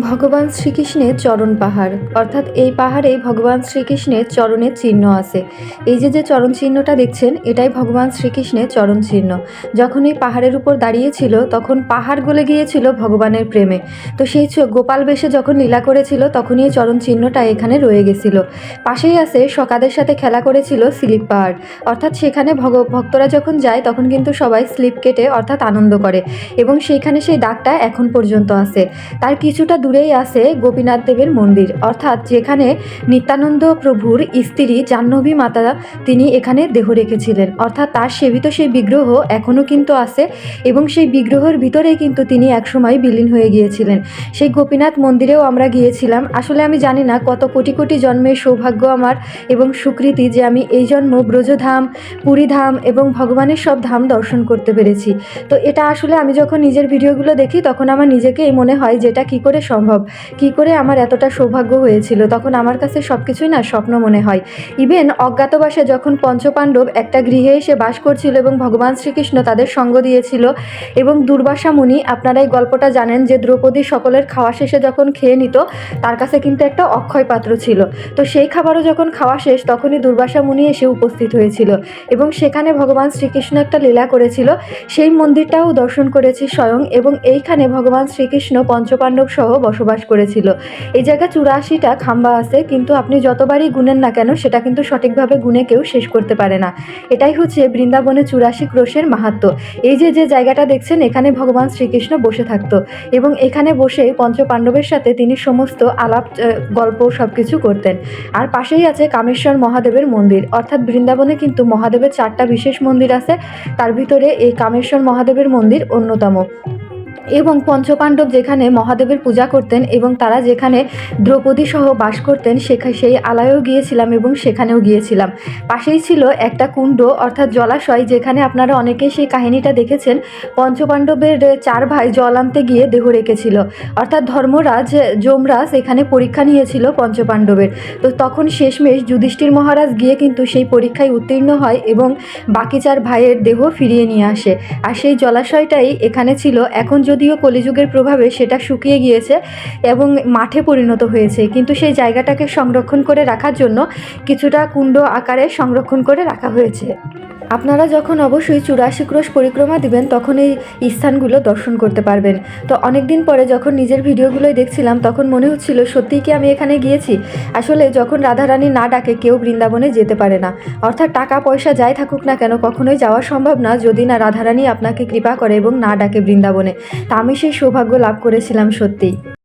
ভগবান শ্রীকৃষ্ণের চরণ পাহাড়। অর্থাৎ এই পাহাড়েই ভগবান শ্রীকৃষ্ণের চরণের চিহ্ন আছে। এই যে যে চরণ চিহ্নটা দেখছেন, এটাই ভগবান শ্রীকৃষ্ণের চরণ চিহ্ন। যখন এই পাহাড়ের উপর দাঁড়িয়েছিল, তখন পাহাড় গলে গিয়েছিল ভগবানের প্রেমে। তো সেই গোপাল বেশে যখন লীলা করেছিল, তখনই এই চরণ চিহ্নটা এখানে রয়ে গেছিল। পাশেই আছে সকাদের সাথে খেলা করেছিল স্লিপ পাহাড়। অর্থাৎ সেখানে ভগ ভক্তরা যখন যায়, তখন কিন্তু সবাই স্লিপ কেটে অর্থাৎ আনন্দ করে। এবং সেইখানে সেই দাগটা এখন পর্যন্ত আছে। তার কিছুটা দূরেই আছে গোপীনাথ দেবের মন্দির। অর্থাৎ যেখানে নিত্যানন্দ প্রভুর স্ত্রী জাহ্নবী মাতা তিনি এখানে দেহ রেখেছিলেন। অর্থাৎ তার সেবিত সেই বিগ্রহ এখনও কিন্তু আছে এবং সেই বিগ্রহের ভিতরেই কিন্তু তিনি একসময় বিলীন হয়ে গিয়েছিলেন। সেই গোপীনাথ মন্দিরেও আমরা গিয়েছিলাম। আসলে আমি জানি না কত কোটি কোটি জন্মের সৌভাগ্য আমার এবং সুকৃতি যে আমি এই জন্ম ব্রজধাম, পুরীধাম এবং ভগবানের সব ধাম দর্শন করতে পেরেছি। তো এটা আসলে আমি যখন নিজের ভিডিওগুলো দেখি তখন আমার নিজেকেই মনে হয় যে এটা কী করে সম্ভব? কী করে আমার এতটা সৌভাগ্য হয়েছিল? তখন আমার কাছে সব কিছুই না স্বপ্ন মনে হয়। ইভেন অজ্ঞাতবাসে যখন পঞ্চপাণ্ডব একটা গৃহে এসে বাস করছিল এবং ভগবান শ্রীকৃষ্ণ তাদের সঙ্গ দিয়েছিল এবং দুর্বাসা মুনি, আপনারা এই গল্পটা জানেন যে দ্রৌপদী সকলের খাওয়া শেষে যখন খেয়ে নিত, তার কাছে কিন্তু একটা অক্ষয় পাত্র ছিল। তো সেই খাবারও যখন খাওয়া শেষ, তখনই দুর্বাসা মুনি এসে উপস্থিত হয়েছিল এবং সেখানে ভগবান শ্রীকৃষ্ণ একটা লীলা করেছিল। সেই মন্দিরটাও দর্শন করেছি স্বয়ং এবং এইখানে ভগবান শ্রীকৃষ্ণ পঞ্চপাণ্ডব সহ বসবাস করেছিল। এই জায়গায় চুরাশিটা খাম্বা আছে, কিন্তু আপনি যতবারই গুনেন না কেন, সেটা কিন্তু সঠিকভাবে গুনে কেউ শেষ করতে পারে না। এটাই হচ্ছে বৃন্দাবনে চুরাশি ক্রোশের মাহাত্ম। এই যে যে জায়গাটা দেখছেন, এখানে ভগবান শ্রীকৃষ্ণ বসে থাকতো এবং এখানে বসে পঞ্চপাণ্ডবের সাথে তিনি সমস্ত আলাপ গল্প সব কিছু করতেন। আর পাশেই আছে কামেশ্বর মহাদেবের মন্দির। অর্থাৎ বৃন্দাবনে কিন্তু মহাদেবের চারটা বিশেষ মন্দির আছে। তার ভিতরে এই কামেশ্বর মহাদেবের মন্দির অন্যতম। এবং পঞ্চপাণ্ডব যেখানে মহাদেবের পূজা করতেন এবং তারা যেখানে দ্রৌপদী সহ বাস করতেন সেখানে সেই আলায়ও গিয়েছিলাম এবং সেখানেও গিয়েছিলাম। পাশেই ছিল একটা কুণ্ড অর্থাৎ জলাশয় যেখানে আপনারা অনেকেই সেই কাহিনীটা দেখেছেন। পঞ্চপাণ্ডবের চার ভাই জল আনতে গিয়ে দেহ রেখেছিল। অর্থাৎ ধর্মরাজ, যমরাজ এখানে পরীক্ষা নিয়েছিল পঞ্চপাণ্ডবের। তো তখন শেষমেশ যুধিষ্ঠির মহারাজ গিয়ে কিন্তু সেই পরীক্ষায় উত্তীর্ণ হয় এবং বাকি চার ভাইয়ের দেহ ফিরিয়ে নিয়ে আসে। আর সেই জলাশয়টাই এখানে ছিল। এখন যদিও কলিযুগের প্রভাবে সেটা শুকিয়ে গিয়েছে এবং মাঠে পরিণত হয়েছে, কিন্তু সেই জায়গাটাকে সংরক্ষণ করে রাখার জন্য কিছুটা কুণ্ড আকারে সংরক্ষণ করে রাখা হয়েছে। আপনারা যখন অবশ্যই চুরাশি ক্রোশ পরিক্রমা দিবেন, তখন এই স্থানগুলো দর্শন করতে পারবেন। তো অনেক দিন পরে যখন নিজের ভিডিওগুলোই দেখছিলাম, তখন মনে হচ্ছিল, সত্যিই কি আমি এখানে গিয়েছি? আসলে যখন রাধারানী না ডাকে, কেউ বৃন্দাবনে যেতে পারে না। অর্থাৎ টাকা পয়সা যাই থাকুক না কেন, কখনোই যাওয়া সম্ভব না যদি না রাধারানী আপনাকে কৃপা করে এবং না ডাকে বৃন্দাবনে। তা আমি সেই সৌভাগ্য লাভ করেছিলাম সত্যিই।